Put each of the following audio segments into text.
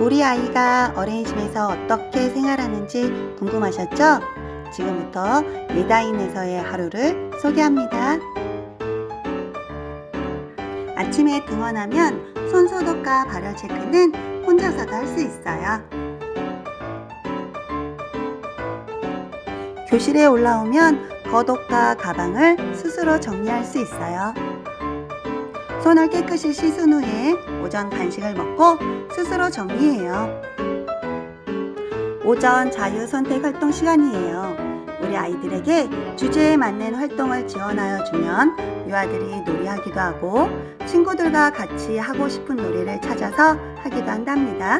우리 아이가 어린이집에서 어떻게 생활하는지 궁금하셨죠? 지금부터 예다인에서의 하루를 소개합니다. 아침에 등원하면 손 소독과 발열 체크는 혼자서도 할 수 있어요. 교실에 올라오면 겉옷과 가방을 스스로 정리할 수 있어요. 손을 깨끗이 씻은 후에 오전 간식을 먹고 스스로 정리해요. 오전 자유 선택 활동 시간이에요. 우리 아이들에게 주제에 맞는 활동을 지원하여 주면 유아들이 놀이하기도 하고 친구들과 같이 하고 싶은 놀이를 찾아서 하기도 한답니다.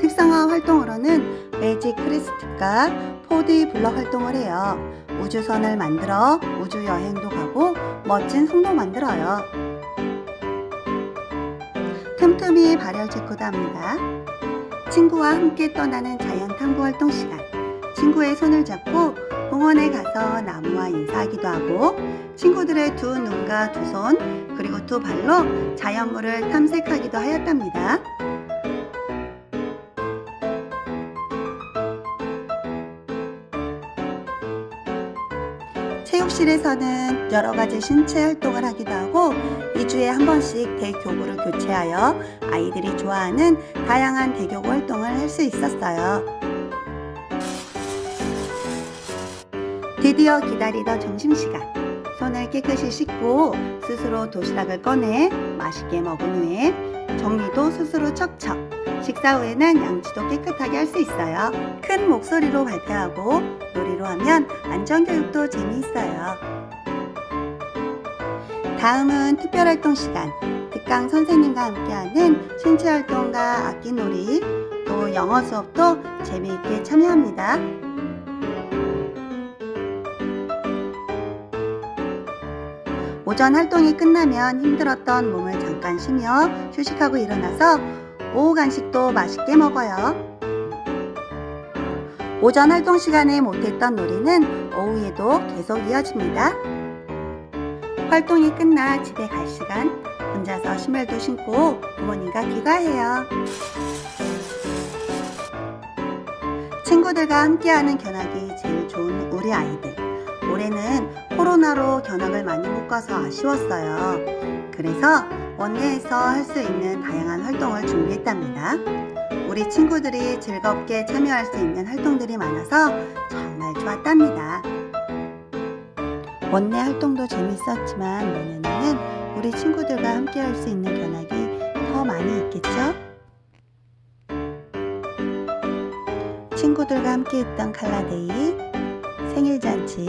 특성화 활동으로는 매직 크리스트가 4D 블럭 활동을 해요. 우주선을 만들어 우주 여행도 가고 멋진 송도 만들어요. 틈틈이 발열 체크도 합니다. 친구와 함께 떠나는 자연 탐구 활동 시간. 친구의 손을 잡고 공원에 가서 나무와 인사하기도 하고 친구들의 두 눈과 두 손 그리고 두 발로 자연물을 탐색하기도 하였답니다. 체육실에서는 여러 가지 신체 활동을 하기도 하고 2주에 한 번씩 대교구를 교체하여 아이들이 좋아하는 다양한 대교구 활동을 할 수 있었어요. 드디어 기다리던 점심시간. 손을 깨끗이 씻고 스스로 도시락을 꺼내 맛있게 먹은 후에 정리도 스스로 척척. 식사 후에는 양치도 깨끗하게 할 수 있어요. 큰 목소리로 발표하고 놀이로 하면 안전교육도 재미있어요. 다음은 특별활동 시간. 특강 선생님과 함께하는 신체활동과 악기놀이, 또 영어 수업도 재미있게 참여합니다. 오전 활동이 끝나면 힘들었던 몸을 잠깐 쉬며 휴식하고 일어나서 오후 간식도 맛있게 먹어요. 오전 활동 시간에 못했던 놀이는 오후에도 계속 이어집니다. 활동이 끝나 집에 갈 시간 혼자서 신발도 신고 부모님과 귀가해요. 친구들과 함께하는 견학이 제일 좋은 우리 아이들. 올해는 코로나로 견학을 많이 못 가서 아쉬웠어요. 그래서 원내에서 할 수 있는 다양한 활동을 준비했답니다. 우리 친구들이 즐겁게 참여할 수 있는 활동들이 많아서 정말 좋았답니다. 원내 활동도 재밌었지만 내년에는 우리 친구들과 함께 할 수 있는 견학이 더 많이 있겠죠? 친구들과 함께 했던 칼라데이, 생일잔치,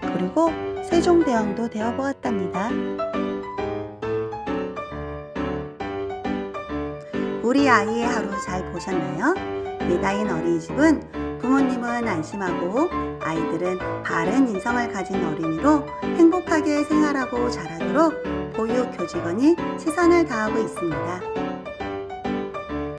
그리고 세종대왕도 되어보았답니다. 우리 아이의 하루 잘 보셨나요? 예다인 어린이집은 부모님은 안심하고 아이들은 바른 인성을 가진 어린이로 행복하게 생활하고 자라도록 보육 교직원이 최선을 다하고 있습니다.